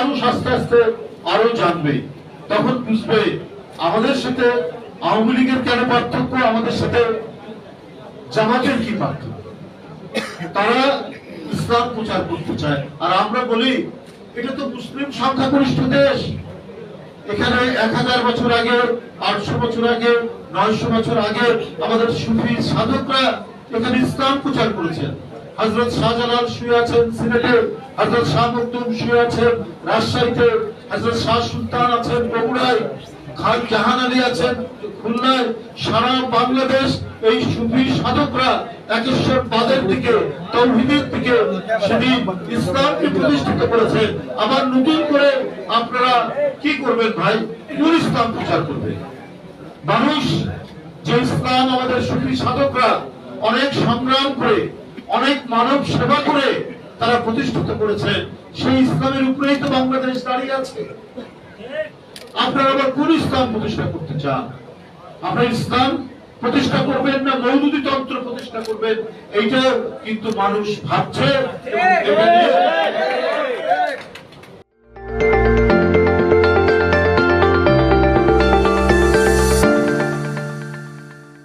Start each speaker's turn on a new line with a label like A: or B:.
A: মানুষ আস্তে আস্তে আরও জানবে, তখন বুঝবে আমাদের সাথে আওয়ামী লীগের কেন পার্থক্য, আমাদের সাথে জামাতের কি পার্থক্য? তারা ইসলাম প্রচার করতে চায়। আর আমরা বলি, এটা তো মুসলিম সংখ্যাগরিষ্ঠ দেশ। এখানে এক হাজার বছর আগে, আটশো বছর আগে, নয়শো বছর আগে আমাদের সুফি সাধকরা এখানে ইসলাম প্রচার করেছেন। হজরত শাহজালাল শুয়ে আছেন সিলেটে। হজরত শাহ শুয়ে আছেন, রাজশাহীতে হজরত শাহ সুলতান আছেন, বগুড়ায়, খান জাহান আলী আছেন, খুলনায়, সারা বাংলাদেশ এই সুফি সাধকরা একেশ্বর বাদের দিকে, তৌহিদের দিকে সেদিন ইসলামকে প্রতিষ্ঠিত করেছে। আবার নতুন করে আপনারা কি করবেন ভাই? ইসলাম প্রচার করবেন? মানুষ যে ইসলাম আমাদের সুফি সাধকরা অনেক সংগ্রাম করে, অনেক মানব সেবা করে তারা প্রতিষ্ঠিত করেছে। সেই ইসলামের উপরেই তো বাংলাদেশ দাঁড়িয়ে আছে। আপনারা আবার কোন ইসলাম প্রতিষ্ঠা করতে চান? আপনার ইসলাম প্রতিষ্ঠা করবেন না মৌদুদি তন্ত্র প্রতিষ্ঠা করবেন? এইটা কিন্তু মানুষ ভাবছে এবং